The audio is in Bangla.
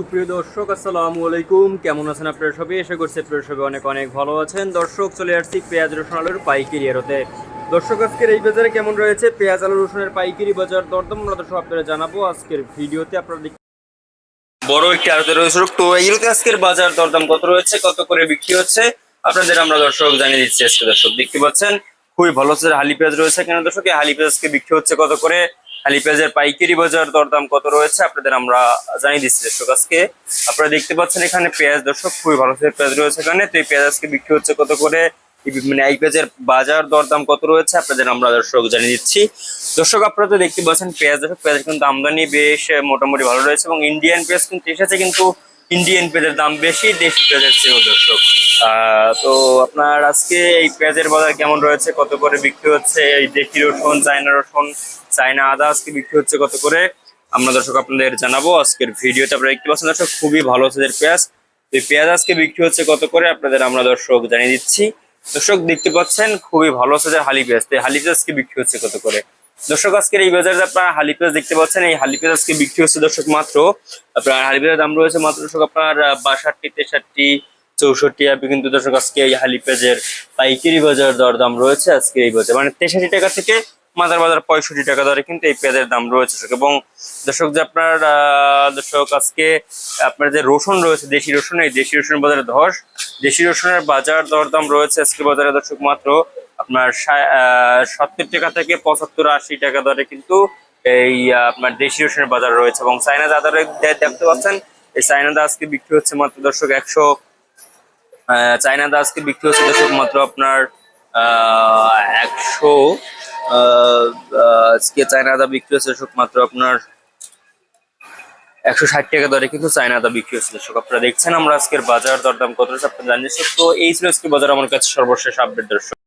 সুপ্রিয় দর্শক, আসসালামু আলাইকুম। কেমন আছেন আপনারা সবাই? আশা করছি আপনারা সবাই অনেক অনেক ভালো আছেন। দর্শক, চলে আসছি পেঁয়াজ, রসুন, আলুর পাইকারি আরতে দর্শক, আজকের এই বাজারে কেমন রয়েছে? পেঁয়াজ, আলু, রসুনের পাইকারি বাজার দরদাম আমরা দর্শক আপনারা জানাব। আজকের ভিডিওতে আপনারা বড় একটি আড়তে রয়েছে তো এইগুলোতে আজকের বাজার দরদাম কত রয়েছে? কত করে বিক্রি হচ্ছে? আপনাদের আমরা দর্শক জানিয়ে দিচ্ছি। আজকে দর্শক দেখতে পাচ্ছেন, খুবই ভালো হচ্ছে হালি পেঁয়াজ রয়েছে কেন দর্শক, এই হালি পেঁয়াজকে বিক্রি হচ্ছে কত করে? হালি পেঁয়াজের পাইকারি বাজার দরদাম কত রয়েছে আপনাদের আমরা জানিয়ে দিচ্ছি দর্শক, আজকে আপনারা দেখতে পাচ্ছেন এখানে পেঁয়াজ দর্শক খুবই ভালো সাইজের পেঁয়াজ রয়েছে এখানে। তো এই পেঁয়াজ আজকে বিক্রি হচ্ছে কত করে? মানে এই পেঁয়াজের বাজার দরদাম কত রয়েছে আপনাদের আমরা দর্শক জানিয়ে দিচ্ছি। দর্শক, আপনারা তো দেখতে পাচ্ছেন পেঁয়াজ দর্শক পেঁয়াজ কিন্তু আমদানি বেশ মোটামুটি ভালো রয়েছে এবং ইন্ডিয়ান পেঁয়াজ কিন্তু এসেছে কিন্তু ইন্ডিয়ান পেঁয়াজের দাম বেশি, দেশি পেঁয়াজের চেয়েও দর্শক। তো আপনার আজকে এই পেঁয়াজের বাজার কেমন রয়েছে? কত করে বিক্রি হচ্ছে? এই দেশি রসুন, চায়না রসুন, চায়না আদা আজকে বিক্রি হচ্ছে কত করে? আমরা দর্শক আপনাদের জানাব আজকের ভিডিওতে আপনারা দেখতে পাচ্ছেন দর্শক, খুবই ভালো সাইজের পেঁয়াজ। তো এই পেঁয়াজ আজকে বিক্রি হচ্ছে কত করে? আপনাদের আমরা দর্শক জানিয়ে দিচ্ছি। দর্শক দেখতে পাচ্ছেন, খুবই ভালো সাইজের হালি পেঁয়াজ। তো হালি পেঁয়াজ আজকে বিক্রি হচ্ছে কত করে? দর্শক, আজকের এই বাজারে আপনারা হালি পেঁয়াজ দেখতে পাচ্ছেন এই হালি পেঁয়াজ আজকে বিক্রি হচ্ছে দর্শক মাত্র, আপনার হালি পেঁয়াজের দাম রয়েছে মাত্র দর্শক আপনার বাষট্টি, তেষট্টি, চৌষট্টি আপনি কিন্তু দর্শক আজকে এই হালি পেঁয়াজের পাইকারি বাজার দর দাম রয়েছে আজকে এই বাজার মানে তেষট্টি টাকা থেকে মাদার বাজার পঁয়ষট্টি টাকা দরে কিন্তু এই পেঁয়াজের দাম রয়েছে। এবং দর্শক, যে আপনার দর্শক আজকে আপনার যে রসুন রয়েছে, দেশি রসুন, এই দেশি রসুনের বাজারে ধস, দেশি রসুনের বাজার দরদাম রয়েছে আজকে বাজারে দর্শক মাত্র আপনার সত্তর টাকা থেকে পঁচাত্তর আশি টাকা দরে কিন্তু এই আপনার দেশি রসুনের বাজার রয়েছে এবং চাইনা দাদারে দেখতে পাচ্ছেন, এই চাইনা দা আজকে বিক্রি হচ্ছে মাত্র দর্শক একশো চায়না দা আজকে বিক্রি হচ্ছে দর্শক মাত্র আপনার একশো আজকে চায়না দা বিক্রি হচ্ছে দর্শক মাত্র আপনার একশো ষাট টাকা দরে কিন্তু চায়না দা বিক্রি হচ্ছে দর্শক। আপনারা দেখছেন আমরা আজকের বাজার দরদাম কত আপনারা জানিয়েছেন তো এই ছিল আজকে বাজার, আমার কাছে সর্বশেষ আপডেট দর্শক।